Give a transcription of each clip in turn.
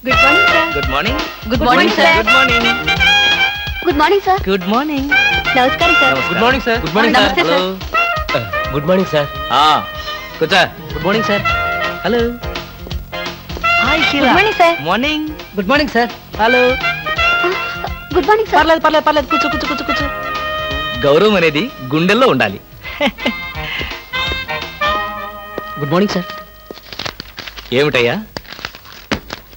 Good morning sir good morning good morning sir good morning good morning sir good morning నమస్కారం sir good morning sir good morning sir good morning sir కూర్చో good morning sir hello hi good morning sir morning good morning sir hello good morning sir పర్లేదు పర్లేదు పర్లేదు కూర్చో కూర్చో కూర్చో కూర్చో గౌరవం అనేది గుండెల్లో ఉండాలి గుడ్ మార్నింగ్ సార్ ఏమిటయ్యా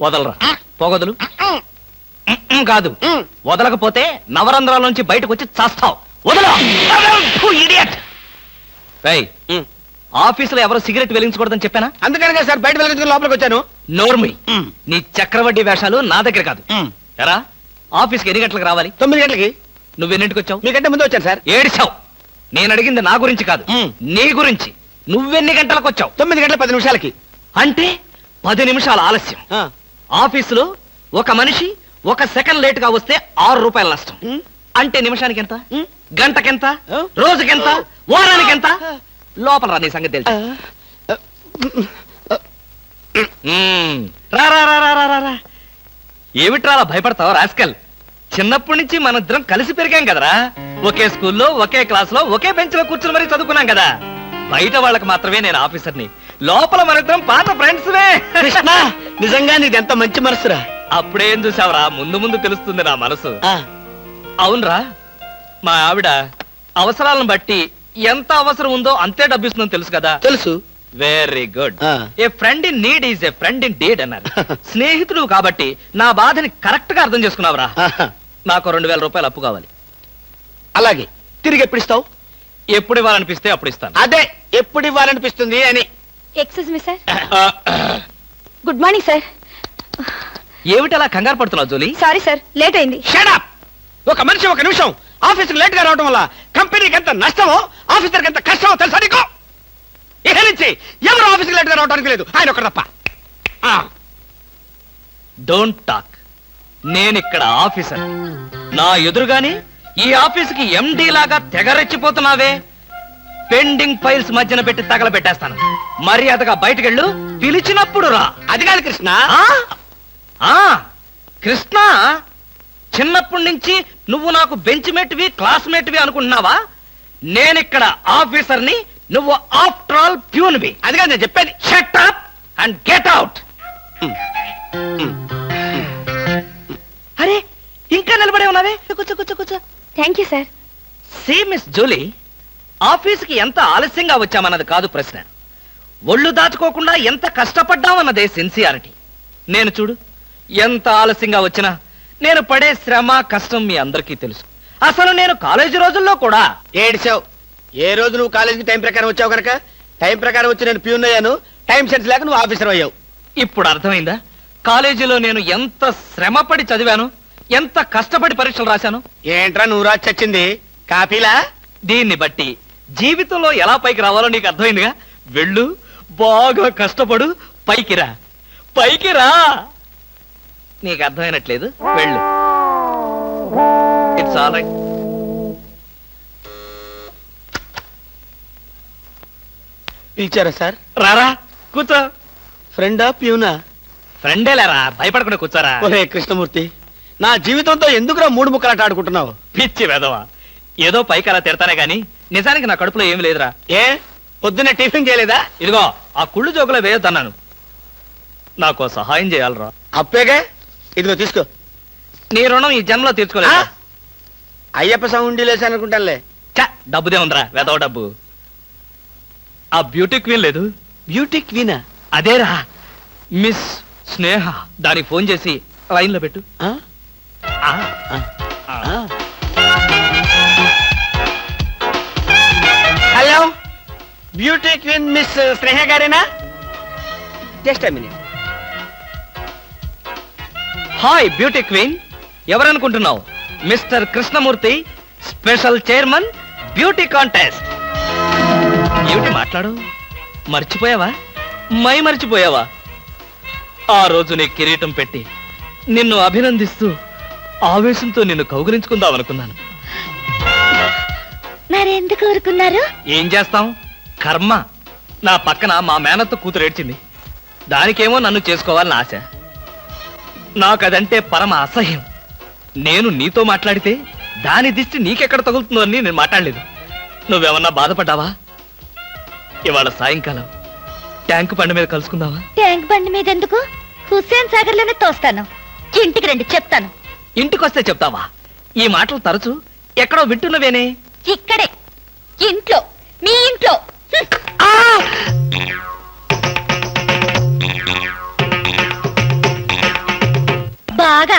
వదలరా. పోగొదలు. కాదు. వదలకపోతే నవరంధ్రాల నుంచి బయటకు వచ్చి చస్తావు. ఆఫీసులో ఎవరు సిగరెట్ వెలిగించకూడదని చెప్పానా? అందుకనే సార్ బయట వెళ్ళి లోపలికి వచ్చాను. నోర్మి. నీ చక్రవడ్డీ వేషాలు నా దగ్గర కాదు. ఎరా ఆఫీస్కి ఎన్ని గంటలకు రావాలి? తొమ్మిది గంటలకి. నువ్వెన్నింటికి వచ్చావు? మీకంటే ముందు వచ్చాను సార్. ఏడిచావు. నేను అడిగింది నా గురించి కాదు. నీ గురించి. నువ్వెన్ని గంటలకు వచ్చావు? తొమ్మిది గంటల పది నిమిషాలకి. అంటే? పది నిమిషాల ఆలస్యం. ఆఫీసులో ఒక మనిషి ఒక సెకండ్ లేట్గా వస్తే ఆరు రూపాయల నష్టం. అంటే నిమిషానికి ఎంత. గంటకెంత. రోజుకెంత? వారానికి ఎంత లోపల రా నీ సంగతి తెలుసు. ఆ, మ్మ్. రా రా రా రా రా రా, రా. ఏమిట్రా అలా భయపడతావు రాస్కల్? చిన్నప్పటి నుంచి మనిద్దరం కలిసి పెరిగాం కదరా. ఒకే స్కూల్లో ఒకే క్లాస్లో ఒకే బెంచ్లో కూర్చుని మరీ చదువుకున్నాం కదా. బయట వాళ్ళకి మాత్రమే నేను ఆఫీసర్ని. లోపల మనిద్దరం పాత ఫ్రెండ్స్ కృష్ణ నిజంగా నీది ఎంత మంచి మనసురా. అప్పుడేం చూసావురా ముందు ముందు తెలుస్తుంది నా మనసు. ఆ, అవునరా మా ఆవిడ అవసరాలను బట్టి ఎంత అవసరం ఉందో అంతే డబ్బిస్తుందని తెలుసు కదా. తెలుసు. వెరీ గుడ్ ఆ. A friend in need is a friend in deed అన్నారు. స్నేహితుడు కాబట్టి నా బాధని కరెక్ట్గా అర్థం చేసుకున్నావురా. ఆహా. నాకు రెండు వేల రూపాయలు అప్పు కావాలి. అలాగే తిరిగి ఎప్పుడు ఇస్తావు? ఎప్పుడు ఇవ్వాలనిపిస్తే అప్పుడు ఇస్తాను. అదే ఎప్పుడు ఇవ్వాలనిపిస్తుంది అని. Excuse me sir good morning sir ఏమిటి అలా కంగారు పడుతున్నావు జోలి? సారీ సార్ లేట్ అయింది. షడప్ ఒక మనిషి ఒక నిమిషం ఆఫీసుకు లేట్గా రావడం వల్ల కంపెనీకి ఎంత నష్టమో ఆఫీసర్కి ఎంత కష్టమో తెలుసా నీకు? ఇక నుంచి ఎవరు ఆఫీసుకు లేట్గా రావడానికి లేదు? ఆయన ఒకటి తప్ప. డోంట్ టాక్ నేను ఇక్కడ ఆఫీసర్. నా ఎదురుగాని ఈ ఆఫీసుకి ఎండి లాగా తెగరెచ్చిపోతున్నావే పెండింగ్ ఫైల్స్ మధ్యన పెట్టి తగలబెట్టేస్తాను. మర్యాదగా బయటకెళ్ళు పిలిచినప్పుడు రా. అది కాదు కృష్ణ. ఆ? ఆ? కృష్ణ చిన్నప్పటి నుంచి నువ్వు నాకు బెంచ్ మేట్వి క్లాస్మేట్వి అనుకుంటున్నావా? నేనిక్కడ ఆఫీసర్ని నువ్వు ఆఫ్టర్ ఆల్ ప్యూన్వి. అది కాదు నేను చెప్పేది. Shut up and get out అరే ఇంకా నిలబడే ఉన్నావే? కూర్చో కూర్చో కూర్చో. Thank you sir see miss Julie ఆఫీస్కి ఎంత ఆలస్యంగా వచ్చామన్నది కాదు ప్రశ్న. ఒళ్ళు దాచుకోకుండా ఎంత కష్టపడ్డామన్నదే సిన్సియారిటీ. నేను చూడు ఎంత ఆలస్యంగా వచ్చినా నేను పడే శ్రమ కష్టం మీ అందరికీ తెలుసు. అసలు నేను కాలేజీ రోజుల్లో కూడా ఏడిచావు? ఏ రోజు నువ్వు కాలేజీకి టైం ప్రకారం వచ్చావు కనుక? టైం ప్రకారం వచ్చి నేను ప్యూన్ అయ్యాను. టైం సెన్స్ లేక నువ్వు ఆఫీసర్ అయ్యావు. ఇప్పుడు అర్థమైందా? కాలేజీలో నేను ఎంత శ్రమపడి చదివాను? ఎంత కష్టపడి పరీక్షలు రాశాను? ఏంట్రా నువ్వు రాసి చచ్చింది? కాపీలా దీన్ని బట్టి జీవితంలో ఎలా పైకి రావాలో నీకు అర్థమైందిగా? వెళ్ళు బాగా కష్టపడు పైకి రా. పైకి రా! నీకు అర్థమైనట్లేదు? వెళ్ళు. ఇట్స్ ఆల్ రైట్ పిలిచారా సార్? రారా కూర్చో. ఫ్రెండా ప్యూనా? ఫ్రెండే లేరా? భయపడకుండా కూర్చోరా. ఒరే కృష్ణమూర్తి నా జీవితంతో ఎందుకురా మూడు ముక్కలాట ఆడుకుంటున్నావు? పిచ్చి వెదవా ఏదో పైకి అలా తిడతానే గాని నిజానికి నా కడుపులో ఏమి లేదురా. ఏ? పొద్దున్న టిఫిన్ చేయలేదా? ఇదిగో ఆ కుళ్ళు జోకులో వేయొద్దన్నాను. నాకు సహాయం చేయాలరా. అప్పేగా? ఇదిగో తీసుకో. నీ రుణం ఈ జన్మలో ఆ? తీర్చుకోలేదు అయ్యప్ప సౌండి లేసి అనుకుంటానులే. చ డబ్బుదే ఉందిరా వెదవ డబ్బు. ఆ బ్యూటీ క్వీన్ లేదు. బ్యూటీ క్వీనా? అదేరా మిస్ స్నేహ దానికి ఫోన్ చేసి లైన్లో పెట్టు. బ్యూటీ క్వీన్ మిస్ స్నేహ గారేనా? Just minute hi beauty queen. ఎవరనుకుంటున్నావు? Mister Krishnamurthy special chairman beauty contest. ఏమిటి మాట్లాడు? మర్చిపోయావా? మై మర్చిపోయావా? ఆ రోజు నీ కిరీటం పెట్టి నిన్ను అభినందిస్తూ ఆవేశంతో నిన్ను కౌగిలించుకుందాం అనుకున్నాను. మరెందుకు ఊరుకున్నారు? ఏం చేస్తాం? కర్మ. నా పక్కన మా మేనత్త కూతురు ఏడ్చింది. దానికేమో నన్ను చేసుకోవాలని ఆశ. నాకదంటే పరమ అసహ్యం. నేను నీతో మాట్లాడితే దాని దిష్టి నీకెక్కడ తగులుతుందో అని నేను మాట్లాడలేదు. నువ్వేమన్నా బాధపడ్డావా? ఇవాళ సాయంకాలం ట్యాంక్ పండు మీద కలుసుకుందావా? ట్యాంక్ బండి మీద ఎందుకు? హుస్సేన్ సాగర్లోనే తోస్తాను. ఇంటికి రండి చెప్తాను. ఇంటికొస్తే చెప్తావా? ఈ మాటలు తరచు ఎక్కడో వింటున్నవేనే? ఇక్కడే.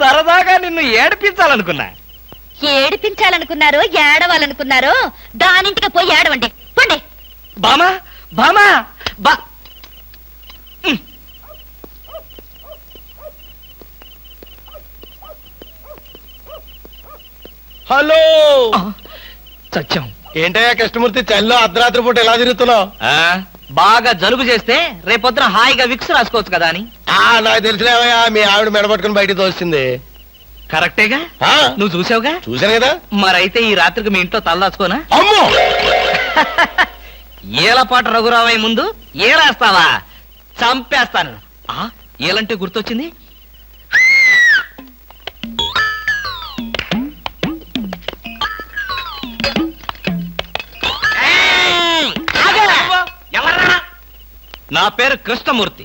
సరదాగా నిన్ను ఏడిపించాలనుకున్నా. ఏడిపించాలనుకున్నారు ఏడవాలనుకున్నారు దానింటికి పోయి ఏడవండి. పండి. బామా బామా బా. హలో. చచ్చాం. ఏంటయ్యా కృష్ణమూర్తి చల్లో అర్ధరాత్రి పూట ఎలా తిరుగుతున్నావు? ఆ, బాగా జలుబు చేస్తే రేపొద్దున హాయిగా విక్స్ రాసుకోవచ్చు కదా అని. నాకు తెలిసినవయ్యా మీ ఆవిడ మెడపట్టుకుని బయటికి తోస్తుంది కరెక్టేగా? ఆ, నువ్వు చూసావుగా? చూశాను కదా. మరైతే ఈ రాత్రికి మీ ఇంట్లో తలదాచుకోనా అమ్మో! ఏలపాట రఘురావయ్య ముందు ఏలేస్తావా? చంపేస్తాను. ఆ ఏలంటే గుర్తొచ్చింది? నా పేరు కృష్ణమూర్తి.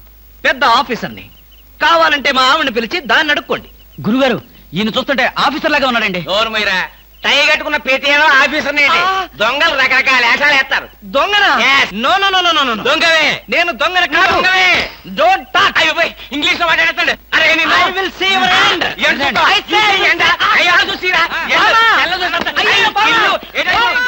పెద్ద ఆఫీసర్ని. కావాలంటే మా ఆవిడని పిలిచి దాన్ని అడుక్కోండి. గురుగారు ఈయన చూస్తుంటే ఆఫీసర్ లాగా ఉన్నాడండి. నోరు మీరా టై కట్టుకున్న ప్రతి ఏదో ఆఫీసర్. దొంగలు రకరకాల వేషాలు వేస్తారు. దొంగనా. No no no no no దొంగవే. నేను దొంగన కాదు. దొంగవే. డోంట్ టాక్ అయ్యో పోయ్, ఇంగ్లీష్లో మాట్లాడతాడు అరే? అయ్యో, చూసిరా? ఆ, ఎల్లు, బామా. ఎల్లు చూసినంత. అయ్యో, అయ్యో,